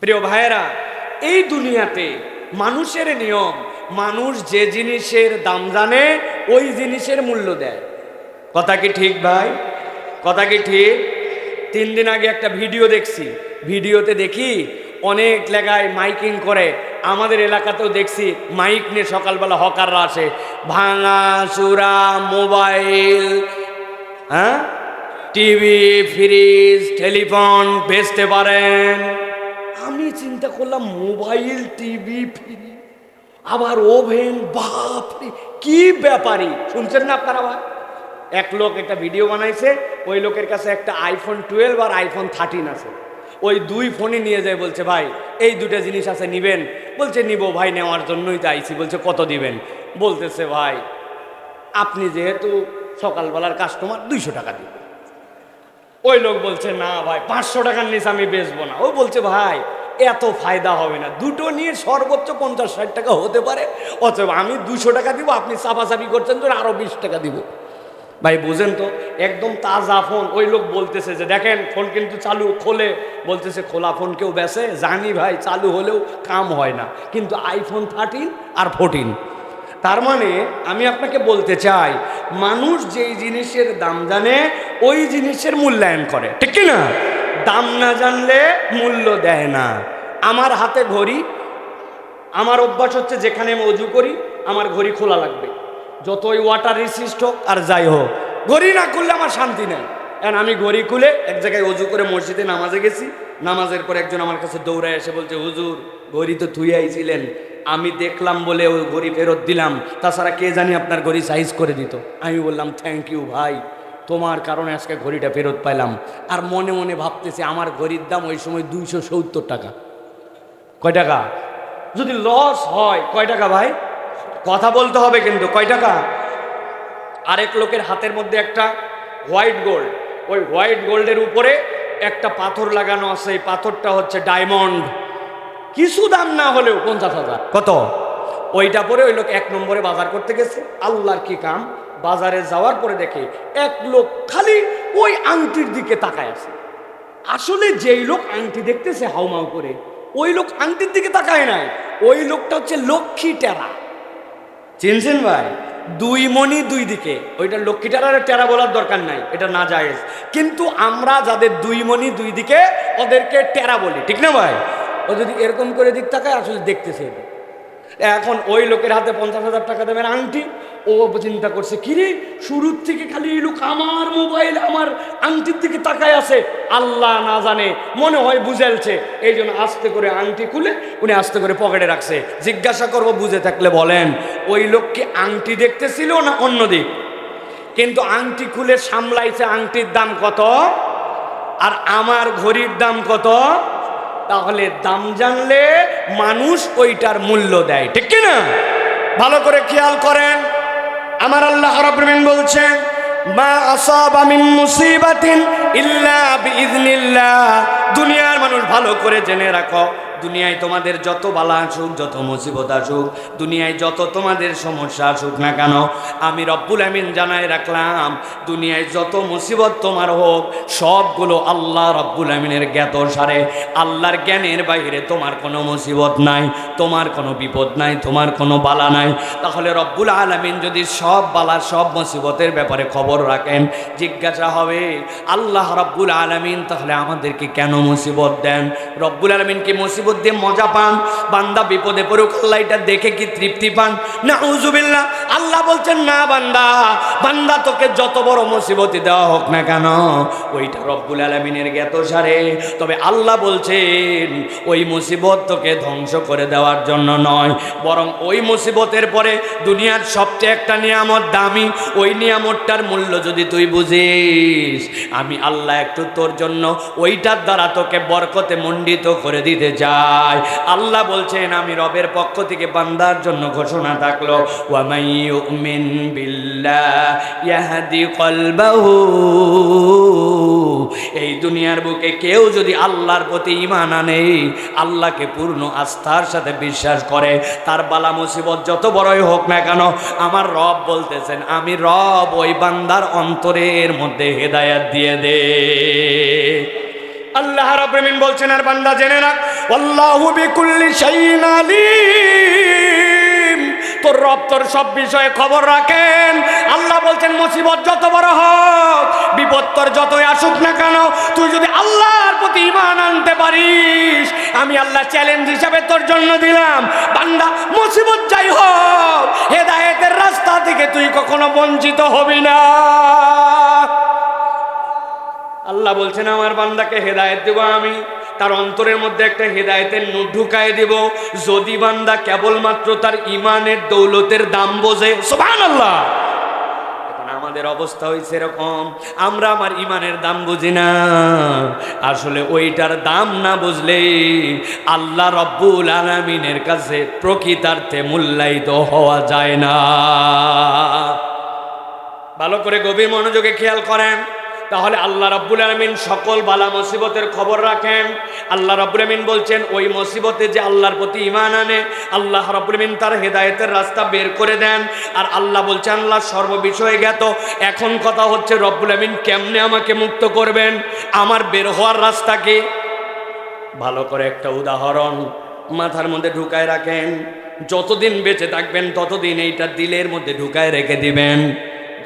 প্রিয় ভাইয়েরা, এই দুনিয়াতে মানুষের নিয়ম, মানুষ যে জিনিসের দাম জানে, ওই জিনিসের মূল্য দেয়। কথা কি ঠিক ভাই? কথা কি ঠিক? তিন দিন আগে একটা ভিডিও দেখছি। ভিডিওতে দেখি অনেক লেগায় মাইকিং করে। আমাদের এলাকাতেও দেখছি মাইক নিয়ে সকালবেলা হকাররা আসে। ভাঙা চূড়া মোবাইল হ্যাঁ? টিভি, ফ্রিজ, টেলিফোন, বেচতে পারেন। আমি চিন্তা করলাম মোবাইল, টিভি, ফ্রি। আবার ওভেন, বাপরে, কি ব্যাপারই শুনছেন না আপনারা ভাই এক লোক একটা ভিডিও বানাইছে, ওই লোকের কাছে একটা আইফোন টুয়েলভ আর আইফোন থার্টিন আছে। ওই দুই ফোনই নিয়ে যায়, বলছে, ভাই, এই দুটো জিনিস আছে, নিবেন? বলছে, নিব, ভাই, নেওয়ার জন্যই তো বলছে, কত দিবেন? বলতেছে, ভাই, আপনি যেহেতু সকালবেলার কাস্টমার দুইশো টাকা দিবেন। ওই লোক বলছে, না ভাই, পাঁচশো টাকার নিচে আমি বেচবো না। ও বলছে, ভাই, এত ফায়দা হবে না। দুটো নিয়ে সর্বোচ্চ পঞ্চাশ ষাট টাকা হতে পারে। অথবা আমি দুশো টাকা দিব, আপনি চাপাচাপি করছেন তো আরও বিশ টাকা দিব। ভাই, বুঝেন তো, একদম তাজা ফোন। ওই লোক বলতেছে যে, দেখেন, ফোন কিন্তু চালু খোলে। বলতেছে, খোলা ফোন কেউ বেসে জানি ভাই, চালু হলেও কাম হয় না। কিন্তু আইফোন থার্টিন আর ফোরটিন তার মানে আমি আপনাকে বলতে চাই, মানুষ যেই জিনিসের দাম জানে, ওই জিনিসের মূল্যায়ন করে। ঠিক কি না? দাম না জানলে মূল্য দেয় না। আমার হাতে ঘড়ি, আমার অভ্যাস হচ্ছে যেখানে আমি অজু করি, আমার ঘড়ি খোলা লাগবে। যতই ওয়াটার রিসিস্ট হোক আর যাই হোক, ঘড়ি না খুললে আমার শান্তি নেই। কারণ আমি ঘড়ি খুলে এক জায়গায় অজু করে মসজিদে নামাজে গেছি। নামাজের পর একজন আমার কাছে দৌড়ায় এসে বলছে, হুজুর, ঘড়ি তো থুই আইছিলেন আমি দেখলাম বলে ওই ঘড়ি ফেরত দিলাম। তাছাড়া কে জানি আপনার ঘড়ি সাইজ করে দিত। আমি বললাম থ্যাংক ইউ ভাই। তোমার কারণে আজকে ঘড়িটা ফেরত পাইলাম। আর মনে মনে ভাবতেছি, আমার ঘড়ির দাম ওই সময় দুইশো সত্তর টাকা। কয় টাকা? যদি লস হয়, কয় টাকা ভাই? কথা বলতে হবে কিন্তু, কয় টাকা? আরেক লোকের হাতের মধ্যে একটা হোয়াইট গোল্ড ওই হোয়াইট গোল্ডের উপরে একটা পাথর লাগানো আছে, এই পাথরটা হচ্ছে ডায়মন্ড কিছু দাম না হলেও পঞ্চাশ হাজার। কত? ওইটা পরে ওই লোক এক নম্বরে বাজার করতে গেছে। আল্লাহর কি কাম? বাজারে যাওয়ার পরে দেখে এক লোক খালি ওই আংটির দিকে তাকায় আছে। আসলে যেই লোক আংটি দেখতেছে হাউমাউ করে ওই লোক আংটির দিকে তাকায় নাই। ওই লোকটা হচ্ছে লক্ষ্মী টেরা। চিনছেন ভাই? দুই মণি দুই দিকে। ওইটা লক্ষ্মী টেরার টেরা বলার দরকার নাই এটা না জায়েজ। কিন্তু আমরা যাদের দুই মণি দুই দিকে ওদেরকে টেরা বলি ঠিক না ভাই? ও যদি এরকম করে দিক তাকায় আসলে দেখতেছে এখন ওই লোকের হাতে পঞ্চাশ হাজার টাকা দেবেন আংটি, ও চিন্তা করছে, কিরে, শুরুর থেকে খালি লোক আমার মোবাইল, আমার আংটির দিকে তাকায় আছে। আল্লাহ না জানে, মনে হয় বুঝেলছে। এই জন্য আস্তে করে আংটি খুলে উনি আস্তে করে পকেটে রাখছে। জিজ্ঞাসা করব, বুঝে থাকলে বলেন, ওই লোককে আংটি দেখতেছিল না অন্য দিক? কিন্তু আংটি খুলে সামলাইছে আংটির দাম কত? আর আমার ঘড়ির দাম কত? তাহলে দাম জানলে মানুষ ওইটার মূল্য দেয়, ঠিক কিনা? ভালো করে খেয়াল করেন। আমার আল্লাহ রবিন বলছেন দুনিয়ার মানুষ ভালো করে জেনে রাখো। দুনিয়ায় তোমাদের যত বালা আসুক, যত মুসিবত আসুক, দুনিয়ায় যত তোমাদের সমস্যা আসুক না কেন, আমি রব্বুল আমিন জানাই রাখলাম, দুনিয়ায় যত মুসিবত তোমার হোক, সবগুলো আল্লাহ রব্বুল আমিনের জ্ঞাত সারে। আল্লাহর জ্ঞানের বাইরে তোমার কোনো মুসিবত নাই, তোমার কোনো বিপদ নাই, তোমার কোনো বালা নাই। তাহলে রব্বুল আলমিন যদি সব বালা, সব মুসিবতের ব্যাপারে খবর রাখেন, জিজ্ঞাসা হবে, আল্লাহ রব্বুল আলমিন, তাহলে আমাদেরকে কেন মুসিবত দেন? রব্বুল আলমিন কি মুসিবত দিয়ে মজা পান, বান্দা বিপদে পড়ুক, আল্লাহ এটা দেখে কি তৃপ্তি পান? না উজুবিল্লা আল্লাহ বলছেন, না বান্দা বান্দা তোকে যত বড় মুসিবতি দেওয়া হোক না কেন, ওইটা রব্বুল আলমিনের জ্ঞাত সারে। তবে আল্লাহ বলছেন, ওই মুসিবত তোকে ধ্বংস করে দেওয়ার জন্য নয়, বরং ওই মুসিবতের পরে দুনিয়ার সবচেয়ে একটা নিয়ামত দামি, ওই নিয়ামতটার মূল্য যদি তুই বুঝিস, আমি আল্লাহ একটু তোর জন্য ওইটার দ্বারা তোকে বরকতে মণ্ডিত করে দিতে চাই। আল্লাহ বলছেন, আমি রবের পক্ষ থেকে বান্দার জন্য ঘোষণা থাকল এই দুনিয়ার বুকে কেউ যদি আল্লাহর প্রতি ইমান আনে, আল্লাহকে পূর্ণ আস্থার সাথে বিশ্বাস করে, তার বালা মুসিবত যত বড়ই হোক না কেন, আমার রব বলতেছেন, আমি রব ওই বান্দার অন্তরের মধ্যে হেদায়াত দিয়ে দে। আল্লাহ রাব্বিন বলছেন, আর বান্দা জেনে রাখ আল্লাহু বিকুল্লি শাইইন আলিম। তোর রব তোর সব বিষয়ে খবর রাখেন। আল্লাহ বলছেন, মুসিবত যত বড় হোক, বিপদ তোর যতই আসুক না কেন, তুই যদি আল্লাহর প্রতি ইমান আনতে পারিস, আমি আল্লাহ চ্যালেঞ্জ হিসাবে তোর জন্য দিলাম। বান্দা, মুসিবত যাই হোক, হেদায়েতের রাস্তা থেকে তুই কখনো বঞ্চিত হবি না। আল্লাহ বলছেন, আমার বান্দাকে হেদায়েত দেব আমি। তার অন্তরের মধ্যে একটা হেদায়েতের নোট ঢুকায় দেব। যদি বান্দা কেবলমাত্র তার ইমানের দৌলতের দাম বোঝে সোভান আল্লাহ আমাদের অবস্থা হয়েছে এরকম। আমরা আমার ইমানের দাম বুঝি না। আসলে ওইটার দাম না বুঝলে আল্লাহ রব্বুল আলমিনের কাছে প্রকৃতার্থে মূল্যায়িত হওয়া যায় না। ভালো করে গভীর মনোযোগে খেয়াল করেন। তাহলে আল্লাহ রাব্বুল আলমিন সকল বালা মুসিবতের খবর রাখেন। আল্লাহ রাব্বুল আলমিন বলছেন, ওই মুসিবতে যে আল্লাহর প্রতি ইমান আনে, আল্লাহ রাব্বুল তার হেদায়েতের রাস্তা বের করে দেন। আর আল্লাহ বলছেন, আল্লাহ সর্ববিষয়ে জ্ঞাত এখন কথা হচ্ছে, রব্বুল আলমিন কেমনে আমাকে মুক্ত করবেন? আমার বের হওয়ার রাস্তা কি? ভালো করে একটা উদাহরণ মাথার মধ্যে ঢুকায় রাখেন। যতদিন বেঁচে থাকবেন, ততদিন এইটা দিলের মধ্যে ঢুকায় রেখে দিবেন।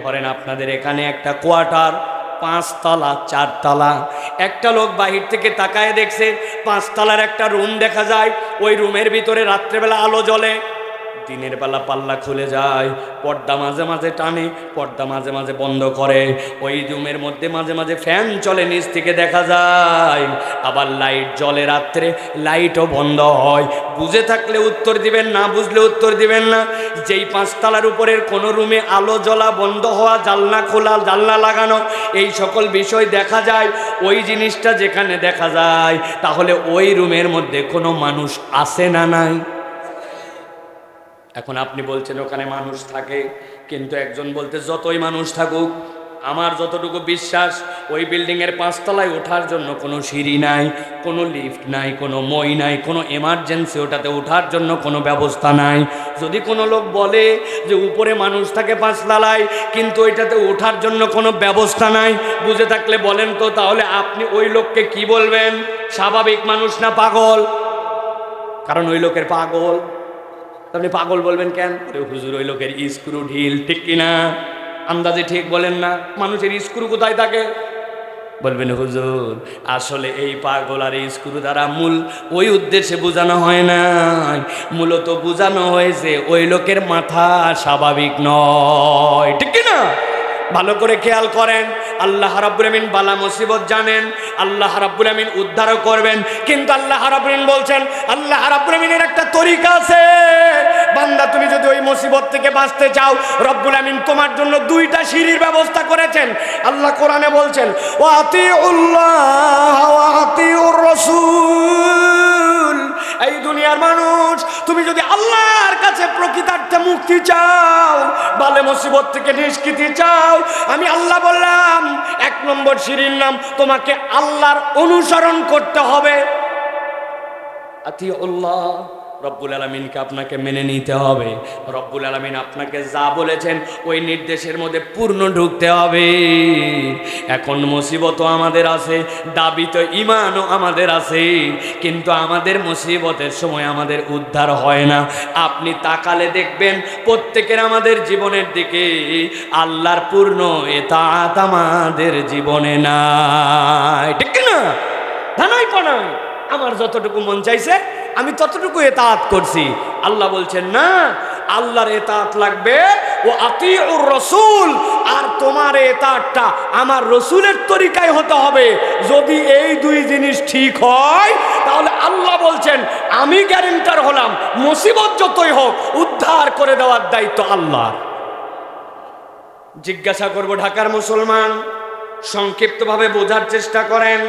ধরেন আপনাদের এখানে একটা কোয়ার্টার পাঁচতলা, চারতলা। একটা লোক বাহির থেকে তাকায় দেখছে, পাঁচতলার একটা রুম দেখা যায়। ওই রুমের ভিতরে রাত্রেবেলা আলো জ্বলে। দিনের বেলা পাল্লা খুলে যায়, পর্দা মাঝে মাঝে টানে, পর্দা মাঝে মাঝে বন্ধ করে। ওই রুমের মধ্যে মাঝে মাঝে ফ্যান চলে, নিচ থেকে দেখা যায়, আবার লাইট জ্বলে রাত্রে, লাইটও বন্ধ হয়। বুঝে থাকলে উত্তর দিবেন না, বুঝলে উত্তর দিবেন না। যেই পাঁচতলার উপরের কোনো রুমে আলো জ্বলা বন্ধ হওয়া জালনা খোলা জালনা লাগানো, এই সকল বিষয় দেখা যায়। ওই জিনিসটা যেখানে দেখা যায়, তাহলে ওই রুমের মধ্যে কোনো মানুষ আসে না নাই? এখন আপনি বলছেন ওখানে মানুষ থাকে, কিন্তু একজন বলতে যতই মানুষ থাকুক, আমার যতটুকু বিশ্বাস, ওই বিল্ডিংয়ের পাঁচতলায় ওঠার জন্য কোনো সিঁড়ি নাই, কোনো লিফট নাই, কোনো মই নাই, কোনো এমার্জেন্সি ওটাতে ওঠার জন্য কোনো ব্যবস্থা নাই। যদি কোনো লোক বলে যে উপরে মানুষ থাকে পাঁচতলায়, কিন্তু ওইটাতে ওঠার জন্য কোনো ব্যবস্থা নাই, বুঝে থাকলে বলেন তো, তাহলে আপনি ওই লোককে কি বলবেন? স্বাভাবিক মানুষ না পাগল? কারণ ওই লোকের পাগল। আপনি পাগল বলবেন কেন? হুজুর, ওই লোকের স্ক্রু ঢিল ঠিক কিনা? আন্দাজে ঠিক বলেন না, মানুষের স্ক্রু কোথায় থাকে? বলবেন হুজুর, আসলে এই পাগল আর এই স্ক্রু দ্বারা মূল, ওই উদ্দেশ্যে বোঝানো হয় না। মূলত বোঝানো হয়েছে, ওই লোকের মাথা স্বাভাবিক নয়, ঠিক কিনা? ভালো করে খেয়াল করেন। আল্লাহ রাব্বুল আমিন বালা মুসিবত জানেন, আল্লাহ রাব্বুল আমিন উদ্ধারও করবেন। কিন্তু আল্লাহ রাব্বুল আমিন বলছেন, আল্লাহ রাব্বুল আমিনের একটা তরিকা আছে। বান্দা, তুমি যদি ওই মুসিবত থেকে বাঁচতে চাও, রব্বুল আমিন তোমার জন্য দুইটা সিঁড়ির ব্যবস্থা করেছেন। আল্লাহ কোরআনে বলছেন ও আতিউল্লাহ মুক্তি চাও, বালে মুসিবত থেকে নিষ্কৃতি চাও। আমি আল্লাহ বললাম, এক নম্বর সিঁড়ির নাম, তোমাকে আল্লাহর অনুসরণ করতে হবে। আতি আল্লাহ রব্বুল আলমিনকে আপনাকে মেনে নিতে হবে। রব্বুল আলমিন আপনাকে যা বলেছেন, ওই নির্দেশের মধ্যে পূর্ণ ঢুকতে হবে। এখন মুসিবতও আমাদের আছে, দাবি তো ইমানও আমাদের আছে, কিন্তু আমাদের মুসিবতের সময় আমাদের উদ্ধার হয় না। আপনি তাকালে দেখবেন, প্রত্যেকের আমাদের জীবনের দিকে আল্লাহর পূর্ণ এতাত আমাদের জীবনে নাই। ঠিক না আমার যতটুকু মন চাইছে আমি ততটুকু এতাত করছি। আল্লাহ বলছেন, না, আল্লাহর এতাত লাগবে, ও আতি ও রসুল, আর তোমার এতাতটা আমার রসুলের তরিকায় হতে হবে। যদি এই দুই জিনিস ঠিক হয়, তাহলে আল্লাহ বলছেন, আমি গ্যারেন্টার হলাম, মুসিবত যতই হোক, উদ্ধার করে দেওয়ার দায়িত্ব আল্লাহর। জিজ্ঞাসা করব, ঢাকার মুসলমান, সংক্ষিপ্তভাবে বোঝার চেষ্টা করেন।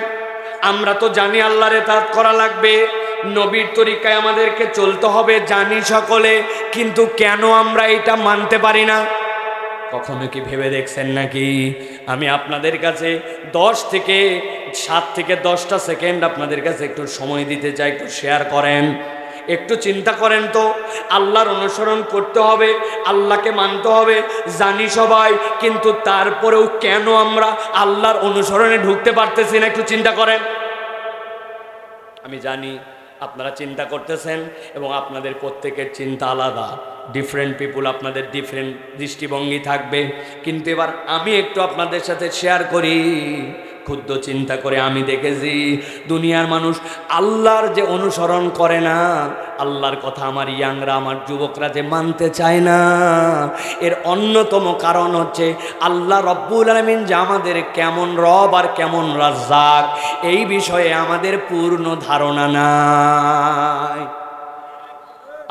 আমরা তো জানি আল্লাহরে তাঁত করা লাগবে। নবীর তরিকায় আমাদেরকে চলতে হবে জানি সকলে, কিন্তু কেন আমরা এটা মানতে পারি না? কখনো কি ভেবে দেখছেন নাকি? আমি আপনাদের কাছে দশ থেকে সাত থেকে দশটা সেকেন্ড আপনাদের কাছে একটু সময় দিতে চাই, একটু শেয়ার করেন। একটু চিন্তা করেন তো। আল্লাহর অনুসরণ করতে হবে, আল্লাহকে মানতে হবে, জানি সবাই, কিন্তু তারপরেও কেন আমরা আল্লাহর অনুসরণে ঢুকতে পারতেছি না? একটু চিন্তা করেন। আমি জানি আপনারা চিন্তা করতেছেন এবং আপনাদের প্রত্যেকের চিন্তা আলাদা। ডিফারেন্ট পিপুল আপনাদের ডিফারেন্ট দৃষ্টিভঙ্গি থাকবে। কিন্তু এবার আমি একটু আপনাদের সাথে শেয়ার করি। ক্ষুদ্র চিন্তা করে আমি দেখেছি, দুনিয়ার মানুষ আল্লাহর যে অনুসরণ করে না, আল্লাহর কথা আমার ইয়াংরা, আমার যুবকরা যে মানতে চায় না। এর অন্যতম কারণ হচ্ছে আল্লাহ রব্বুল আলমিন যে আমাদের কেমন রব আর কেমন রাজ্জাক, এই বিষয়ে আমাদের পূর্ণ ধারণা নাই।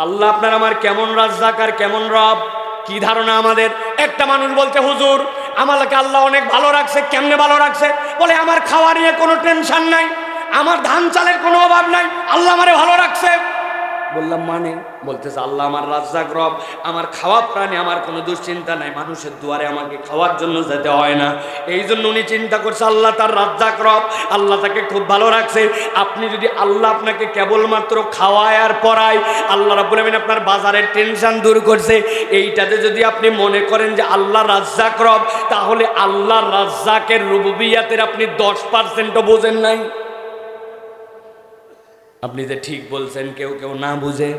আল্লাহ আপনার আমার কেমন রাজ্জাক আর কেমন রব, কি ধারণা আমাদের? একটা মানুষ বলছে, হুজুর আমাকে আল্লাহ অনেক ভালো রাখছে, কেমনে ভালো রাখছে? বলে, আমার খাওয়া নিয়ে কোনো টেনশন নাই, আমার ধান চালের কোনো অভাব নাই, আল্লাহ আমারে ভালো রাখছে। বললাম মানে? বলতেছে, আল্লাহ আমার রাজ্জাক রব, আমার খাওয়া প্রাণী আমার কোনো দুশ্চিন্তা নাই। মানুষের দুয়ারে আমাকে খাওয়ার জন্য যেতে হয় না। এই জন্য উনি চিন্তা করছে, আল্লাহ তার রাজ্জাক রব, আল্লাহ তাকে খুব ভালো রাখছে। আপনি যদি আল্লাহ আপনাকে কেবলমাত্র খাওয়ায় আর পড়ায়, আল্লাহ আমিন আপনার বাজারের টেনশন দূর করছে। এইটাতে যদি আপনি মনে করেন যে আল্লাহ রাজ্জাক রব, তাহলে আল্লাহ রাজ্জাকের রুবুবিয়াতের আপনি দশ পার্সেন্টও বোঝেন নাই। আপনি যে ঠিক বলছেন, কেউ কেউ না বুঝে।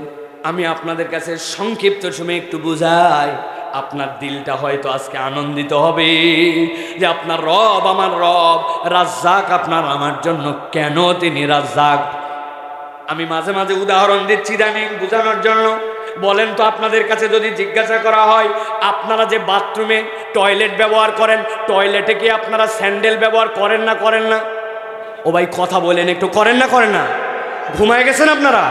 আমি আপনাদের কাছে সংক্ষিপ্ত সময় একটু বুঝাই, আপনার দিলটা হয়তো আজকে আনন্দিত হবে যে আপনার রব আমার রব, রাজ্জাক আপনার আমার জন্য। কেন তিনি রাজ্জাক? আমি মাঝে মাঝে উদাহরণ দিচ্ছি জানি বোঝানোর জন্য। বলেন তো আপনাদের কাছে যদি জিজ্ঞাসা করা হয়, আপনারা যে বাথরুমে টয়লেট ব্যবহার করেন, টয়লেটে কি আপনারা স্যান্ডেল ব্যবহার করেন না করেন না? ও ভাই, কথা বলেন, একটু করেন না করেন না? ঘুমায় গেছেন আপনারা?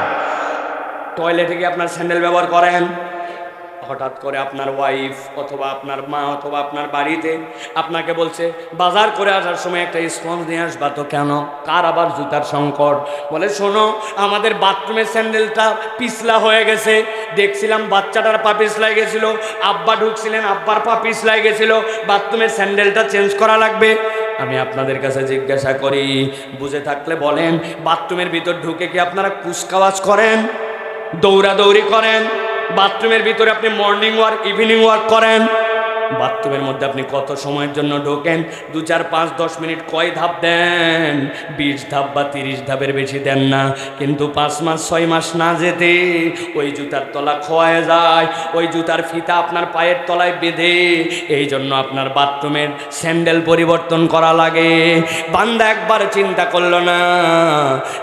টয়লেটে কি আপনার স্যান্ডেল ব্যবহার করেন। হঠাৎ করে আপনার ওয়াইফ অথবা আপনার মা অথবা আপনার বাড়িতে আপনাকে বলছে, বাজার করে আসার সময় একটা স্পঞ্জ নিয়ে আসবা তো কেন? কার আবার জুতার সংকট? বলে, শোনো, আমাদের বাথরুমের স্যান্ডেলটা পিছলা হয়ে গেছে। দেখছিলাম বাচ্চাটার পা পিছলাই গেছিল, আব্বা ঢুকছিলেন, আব্বার পা পিছলাই গেছিল। বাথরুমের স্যান্ডেলটা চেঞ্জ করা লাগবে। আমি আপনাদের কাছে জিজ্ঞাসা করি, বুঝে থাকলে বলেন, বাথরুমের ভিতর ঢুকে কি আপনারা কুচকাওয়াজ করেন? দৌড়াদৌড়ি করেন? বাথরুমের ভিতরে আপনি মর্নিং ওয়ার্ক ইভিনিং ওয়ার্ক করেন? বাথরুমের মধ্যে আপনি কত সময়ের জন্য ঢোকেন? দু, চার, পাঁচ, দশ মিনিট কয় ধাপ দেন? বিশ ধাপ বা তিরিশ ধাপের বেশি দেন না। কিন্তু পাঁচ মাস, ছয় মাস না যেতে ওই জুতার তলা খোয়ায় যায়, ওই জুতার ফিতা আপনার পায়ের তলায় বেঁধে। এই জন্য আপনার বাথরুমের স্যান্ডেল পরিবর্তন করা লাগে। বান্দা একবার চিন্তা করল না,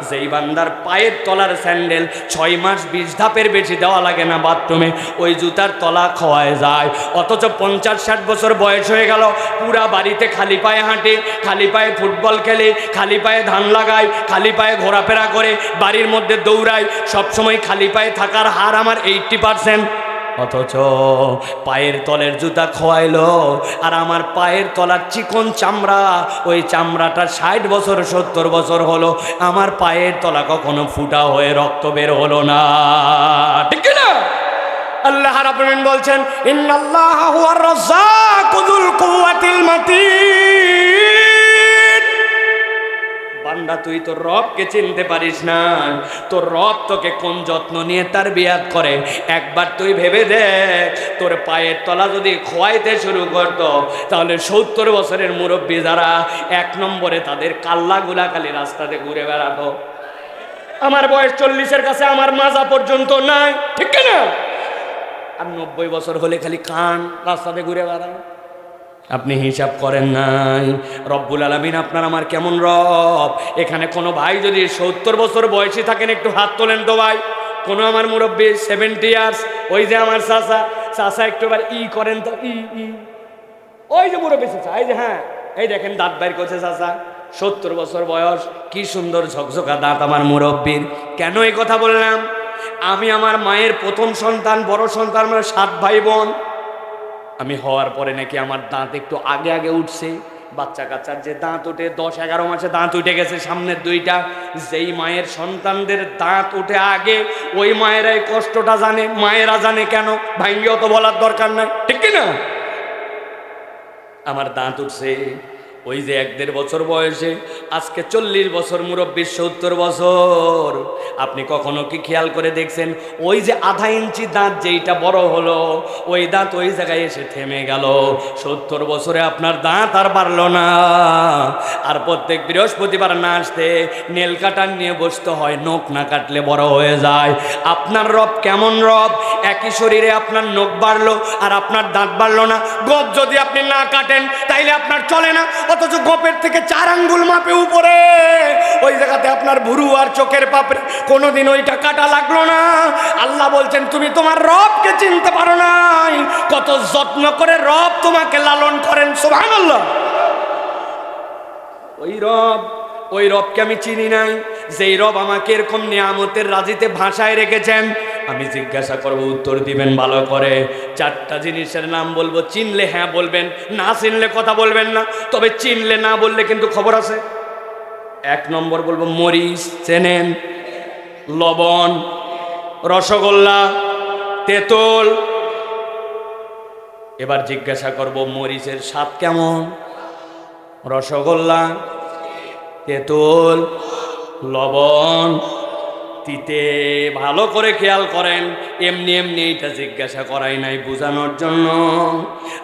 যেই বান্দার পায়ের তলার স্যান্ডেল ছয় মাস, বিশ ধাপের বেশি দেওয়া লাগে না বাথরুমে, ওই জুতার তলা খোয়ায় যায়। অথচ পঞ্চাশ ষাট বছর বয়স হয়ে গেল, পুরা বাড়িতে খালি পায়ে হাঁটে, খালি পায়ে ফুটবল খেলে, খালি পায়ে ধান লাগায়, খালি পায়ে ঘোরাফেরা করে, বাড়ির মধ্যে দৌড়ায়, সবসময় খালি পায়ে থাকার হার আমার এইটটি পার্সেন্ট। অথচ পায়ের তলের জুতা খোয়াইলো, আর আমার পায়ের তলার চিকন চামড়া, ওই চামড়াটা ষাট বছর, সত্তর বছর হলো, আমার পায়ের তলা কখনো ফুটা হয়ে রক্ত বের হলো না। ঠিক আল্লাহ রাব্বুল বলছেন, ইন্নাল্লাহ হুয়ার রাজ্জাকুল কুওয়াতিল মাতিন। বান্দা, তুই তোর রবকে চিনতে পারিস না। তোর রব তোকে কোন যত্ন নিয়ে তার বিয়াদ করে? একবার তুই ভেবে দেখ, তোর পায়ের তলা যদি খোয়াইতে শুরু করতো, তাহলে সত্তর বছরের মুরব্বী যারা এক নম্বরে তাদের কাল্লাগুলা খালি রাস্তাতে ঘুরে বেড়াতো। আমার বয়স চল্লিশের কাছে আমার মাজা পর্যন্ত নাই, ঠিক না আর নব্বই বছর হলে খালি কান রাস্তাতে ঘুরে বেড়ায় আপনি হিসাব করেন নাই। রব্বুল আলমিন আপনার আমার কেমন রব? এখানে কোনো ভাই যদি সত্তর বছর বয়সী থাকেন, একটু হাত তোলেন তো ভাই। কোনো আমার মুরব্বী সেভেন্টি ইয়ার্স ওই যে আমার চাষা চাষা একটু এবার ই করেন তো, ই ই। ওই যে মুরব্বী চাষা এই যে হ্যাঁ এই দেখেন দাঁত বাইর করছে চাষা সত্তর বছর বয়স, কি সুন্দর ঝকঝকা দাঁত আমার মুরব্বীর। কেন এই কথা বললাম? আমি আমার মায়ের প্রথম সন্তান, বড় সন্তান মানে সাত ভাই বোন আমি হওয়ার পরে নাকি আমার দাঁত একটু আগে আগে উঠছে। বাচ্চা কাচ্চার যে দাঁত উঠে দশ এগারো মাসে দাঁত উঠে গেছে সামনের দুইটা। যেই মায়ের সন্তানদের দাঁত উঠে আগে, ওই মায়েরাই কষ্টটা জানে, মায়েরা জানে কেন? ভাঙ্গিও তো বলার দরকার নাই, ঠিক কি না আমার দাঁত উঠছে ওই যে এক দেড় বছর বয়সে, আজকে চল্লিশ বছর মুরব্বী, সত্তর বছর। আপনি কখনো কি খেয়াল করে দেখছেন? ওই যে আধা ইঞ্চি দাঁত যেইটা বড় হলো, ওই দাঁত ওই জায়গায় এসে থেমে গেল। সত্তর বছরে আপনার দাঁত আর বাড়লো না। আর প্রত্যেক বৃহস্পতিবার না আসতে নেল কাটার নিয়ে বসতে হয়, নখ না কাটলে বড় হয়ে যায়। আপনার রব কেমন রব? একই শরীরে আপনার নখ বাড়লো আর আপনার দাঁত বাড়লো না। গপ যদি আপনি না কাটেন তাইলে আপনার চলে না, অথচ গোপের থেকে চার আঙ্গুল মাপে উপরে। ওই জায়গাতে আপনার ভুরু আর চোখের পাপড়ে, কোনোদিন ওইটা কাটা লাগল না। আল্লাহ বলছেন, তুমি তোমার রবকে চিনতে পারো নাই। কত যত্ন করে রব তোমাকে লালন করেন, সুবহানাল্লাহ। ওই রব, ওই রবকে আমি চিনি নাই। যেই রব আমাকে এরকম নিয়ামতের রাজিতে ভাষায় রেখেছেন, আমি জিজ্ঞাসা করব, উত্তর দিবেন ভালো করে। চারটা জিনিসের নাম বলব, চিনলে হ্যাঁ বলবেন, না চিনলে কথা বলবেন না, তবে চিনলে না বললে কিন্তু খবর আছে। এক নম্বর বলব, মরিচ চেনেন, লবণ, রসগোল্লা, তেঁতুল। এবার জিজ্ঞাসা করব, মরিচের স্বাদ কেমন? রসগোল্লা, তেঁতুল লবণ। তিতে ভালো করে খেয়াল করেন। এমনি এমনি এটা জিজ্ঞাসা করাই নাই বোঝানোর জন্য।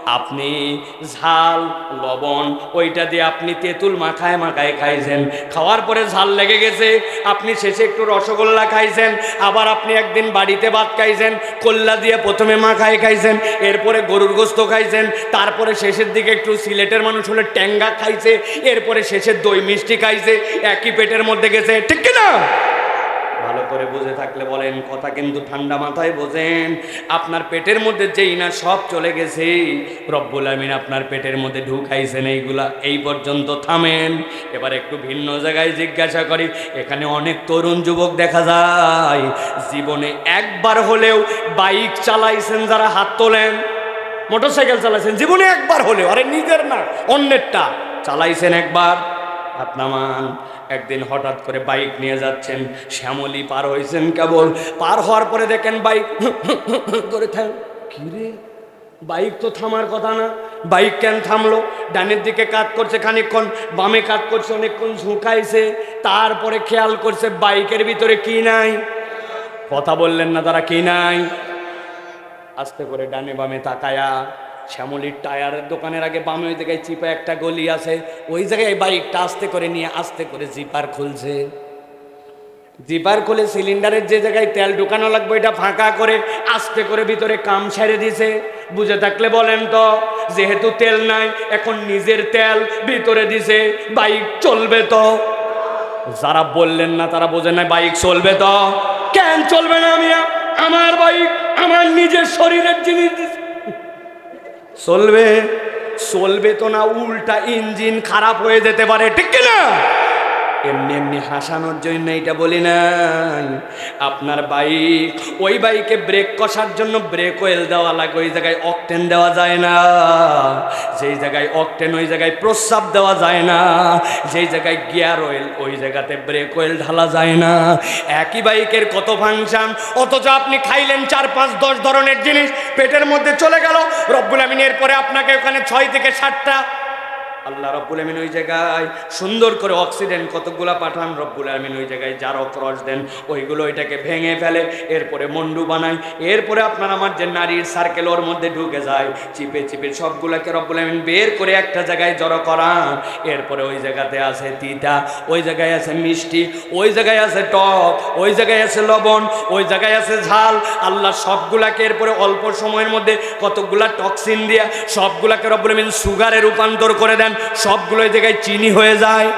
আপনি ঝাল, লবণ, ওইটা দিয়ে আপনি তেঁতুল মাখায় মাখায় খাইছেন। খাওয়ার পরে ঝাল লেগে গেছে, আপনি শেষে একটু রসগোল্লা খাইছেন, আবার আপনি একদিন বাড়িতে ভাত খাইছেন, কল্লা দিয়ে প্রথমে মাখায় খাইছেন, এরপরে গরুর গোস্ত খাইছেন, তারপরে শেষের দিকে একটু সিলেটের মানুষ হলে ট্যাঙ্গা খাইছে, এরপরে শেষের দই মিষ্টি খাইছে, একই পেটের মধ্যে গেছে, ঠিক কি না ভালো করে বুঝে থাকলে বলেন, কথা কিন্তু ঠান্ডা মাথায় বোঝেন। আপনার পেটের মধ্যে যেই না সব চলে গেছে, রব্বুল আমিন আপনার পেটের মধ্যে ঢুকাইছেন এইগুলা। এই পর্যন্ত থামেন। এবার একটু ভিন্ন জায়গায় জিজ্ঞাসা করি, এখানে অনেক তরুণ যুবক দেখা যায়, জীবনে একবার হলেও বাইক চালাইছেন যারা হাত তোলেন। মোটরসাইকেল চালাইছেন, জীবনে একবার হলেও, আরে নিজের না, অন্যেরটা। চালাইছেন একবার আপনামান একদিন হঠাৎ করে বাইক নিয়ে যাচ্ছেন। শ্যামলি পার হয়েছেন কেবল। পার হওয়ার পরে দেখেন বাইক করে থাম। কিরে বাইক তো থামার কথা না। বাইক কেন থামলো? ডানের দিকে কাজ করছে খানিকক্ষণ, বামে কাজ করছে অনেকক্ষণ, ঝুঁকাইছে। তারপরে খেয়াল করছে বাইকের ভিতরে কি নাই। কথা বললেন না তারা কি নাই। আস্তে করে ডানে বামে তাকায়া শ্যামলির টায়ারের দোকানের আগে বামে ওই জায়গায় চিপা একটা গলি আছে, ওই জায়গায় বাইকটা আস্তে করে নিয়ে আস্তে করে জিপার খুলছে। জিপার খুলে সিলিন্ডারের যে জায়গায় তেল ঢুকানো লাগবে এটা ফাঁকা করে আস্তে করে ভিতরে কাম ছেড়ে দিছে। বুঝে থাকলে বলেন তো, যেহেতু তেল নাই, এখন নিজের তেল ভিতরে দিছে, বাইক চলবে তো? যারা বললেন না তারা বোঝে না বাইক চলবে তো? কেন চলবে না আমি আমার বাইক, আমার নিজের শরীরের জিনিস চলবে চলবে তো না উল্টা ইঞ্জিন খারাপ হয়ে যেতে পারে ঠিক কি না এমনি এমনি হাসানোর জন্য এটা বলি নাই। আপনার বাইক, ওই বাইকে ব্রেক কষার জন্য ব্রেক অয়েল দেওয়া লাগে, ওই জায়গায় অকটেন দেওয়া যায় না। যেই জায়গায় অকটেন ওই জায়গায় প্রস্রাব দেওয়া যায় না। যেই জায়গায় গিয়ার অয়েল ওই জায়গাতে ব্রেক অয়েল ঢালা যায় না। একই বাইকের কত ফাংশন অথচ আপনি খাইলেন চার, পাঁচ, দশ ধরনের জিনিস, পেটের মধ্যে চলে গেল। রব্বুল আমিনের পরে আপনাকে ওখানে ছয় থেকে সাতটা আল্লাহ রব্বুল আমিন ওই জায়গায় সুন্দর করে অক্সিডেন্ট কতগুলা পাঠান, রব্বুল আমিন ওই জায়গায় জারক রস দেন, ওইগুলো এটাকে ভেঙে ফেলে, এরপরে মন্ডু বানায়, এরপরে আপনার আমার যে নারীর সার্কেল ওর মধ্যে ঢুকে যায়, চিপে চিপে সবগুলোকে রব্বুল আমিন বের করে একটা জায়গায় জড়ো করান এরপরে ওই জায়গাতে আছে তিতা, ওই জায়গায় আছে মিষ্টি, ওই জায়গায় আছে টক, ওই জায়গায় আছে লবণ, ওই জায়গায় আছে ঝাল, আল্লাহ সবগুলাকে এরপরে অল্প সময়ের মধ্যে কতগুলা টক্সিন দিয়া সবগুলাকে রব্বুল আমিন সুগারে রূপান্তর করে দেন সবগুলো জায়গায় চিনি হয়ে যায়।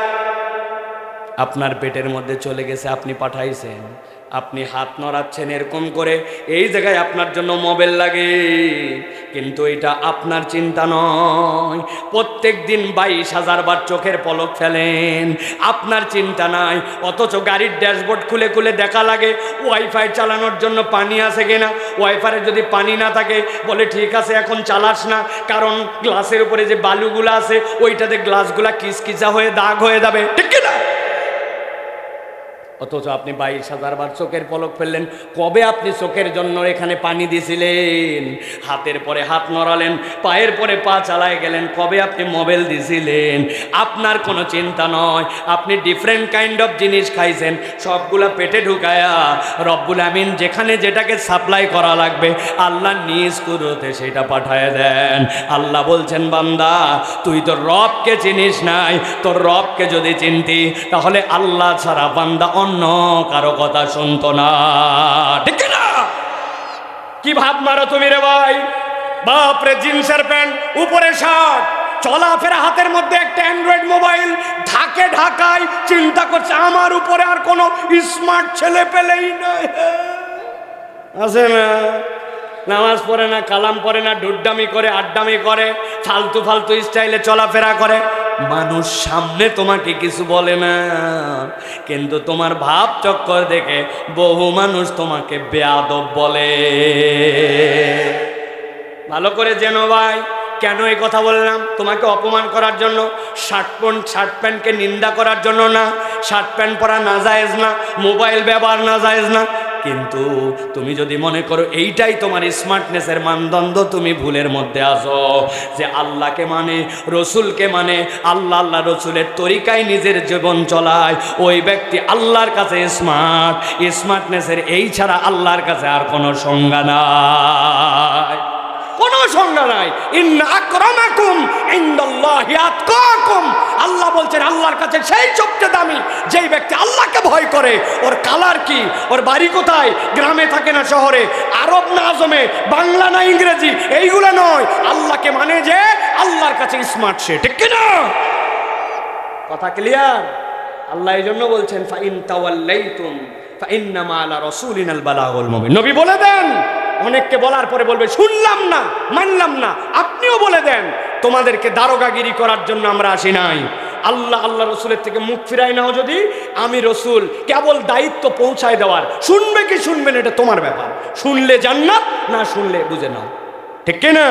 আপনার পেটের মধ্যে চলে গেছে আপনি পাঠাইছেন। আপনি হাত নড়াচ্ছেন এরকম করে, এই জায়গায় আপনার জন্য মোবাইল লাগে। কিন্তু এটা আপনার চিন্তা নয়। প্রত্যেক দিন বাইশ হাজার বার চোখের পলক ফেলেন। আপনার চিন্তা নাই, অথচ গাড়ির ড্যাশবোর্ড খুলে খুলে দেখা লাগে, ওয়াইফাই চালানোর জন্য পানি আছে কিনা? ওয়াইফাইয়ের যদি পানি না থাকে, বলে ঠিক আছে, এখন চালাস না। কারণ গ্লাসের উপরে যে বালুগুলো আছে, ওইটাতে গ্লাসগুলা কিচকিচা হয়ে দাগ হয়ে যাবে। ঠিক কিনা? অথচ আপনি বাইশ হাজার বার চোখের পলক ফেললেন। কবে আপনি চোখের জন্য এখানে পানি দিছিলেন? হাতের পরে হাত নড়ালেন, পায়ের পরে পা চালায় গেলেন, কবে আপনি মোবাইল দিছিলেন? আপনার কোনো চিন্তা নয়, আপনি ডিফারেন্ট কাইন্ড অফ জিনিস খাইছেন, সবগুলা পেটে ঢুকায়া রব্বুল আমিন যেখানে যেটাকে সাপ্লাই করা লাগবে, আল্লাহ নিজ কুরতে সেটা পাঠায় দেন। আল্লাহ বলছেন, বান্দা, তুই তো রবকে চিনিস নাই, তোর রবকে যদি চিনতি, তাহলে আল্লাহ ছাড়া বান্দা অন্য কারও কথা শুনতো না। ঠিক না কি ভাব মারো তুমি রে ভাই? বাপরে, জিন্সের প্যান্ট, উপরে শার্ট। চলাফেরা হাতের মধ্যে একটা অ্যান্ড্রয়েড মোবাইল ঢাকে ঢাকায় চিন্তা করছে, আমার উপরে আর কোনো স্মার্ট ছেলে পেলেই নয়। আছে না। নামাজ পড়ে না, কালাম পড়ে না ডুড্ডামি করে, আড্ডামি করে, ফালতু ফালতু স্টাইলে চলাফেরা করে। মানুষ সামনে তোমাকে কিছু বলে না, কিন্তু তোমার ভাব চক্কর দেখে বহু মানুষ তোমাকে বেয়াদব বলে। ভালো করে জেনো ভাই, কেন এই কথা বললাম? তোমাকে অপমান করার জন্য, শার্ট প্যান্ট, শার্ট প্যান্টকে নিন্দা করার জন্য না, শার্ট প্যান্ট পরা না যায়জ না, মোবাইল ব্যবহার না যায়জ না কিন্তু তুমি যদি মনে করো এইটাই তোমার স্মার্টনেসের মানদণ্ড, তুমি ভুলের মধ্যে আসো যে আল্লাহকে মানে রসুলকে মানে আল্লাহ আল্লাহ রসুলের তরিকায় নিজের জীবন চলায়, ওই ব্যক্তি আল্লাহর কাছে স্মার্ট স্মার্টনেসের এই ছাড়া আল্লাহর কাছে আর কোনো সংজ্ঞা নাই। কোনো সংজ্ঞা নাই। ইন্না আকরামাকুম ইনদাল্লাহি আল্লাহ আল্লাহর কাছে সেই সবচেয়ে দামি, যেই ব্যক্তি আল্লাহকে ভয় করে, ওর কালার কি, ওর বাড়ি কোথায়, গ্রামে থাকে না শহরে, আরব না আজমে, বাংলা না ইংরেজি, এইগুলো নয়। আল্লাহকে মানে যে আল্লাহর কাছে স্মার্ট সে, ঠিক না কথা ক্লিয়ার আল্লাহ এই জন্য বলছেন, ফাইন তাওয়াল্লাইতুম, ফাইন্নামা আলা রাসূলিনাল বালাগুল মুবিন। নবী বলে দেন, অনেককে বলার পরে বলবে, শুনলাম না, মানলাম না। আপনিও বলে দেন, তোমাদেরকে দারোগাগিরি করার জন্য আমরা আসি নাই। আল্লাহ আল্লাহ রসুলের থেকে মুখ ফিরাই নাও যদি। আমি রসুল, কেবল দায়িত্ব পৌঁছায় দেওয়ার। শুনবে কি শুনবেন এটা তোমার ব্যাপার। শুনলে জান্নাত, না শুনলে বুঝে নাও। ঠিক না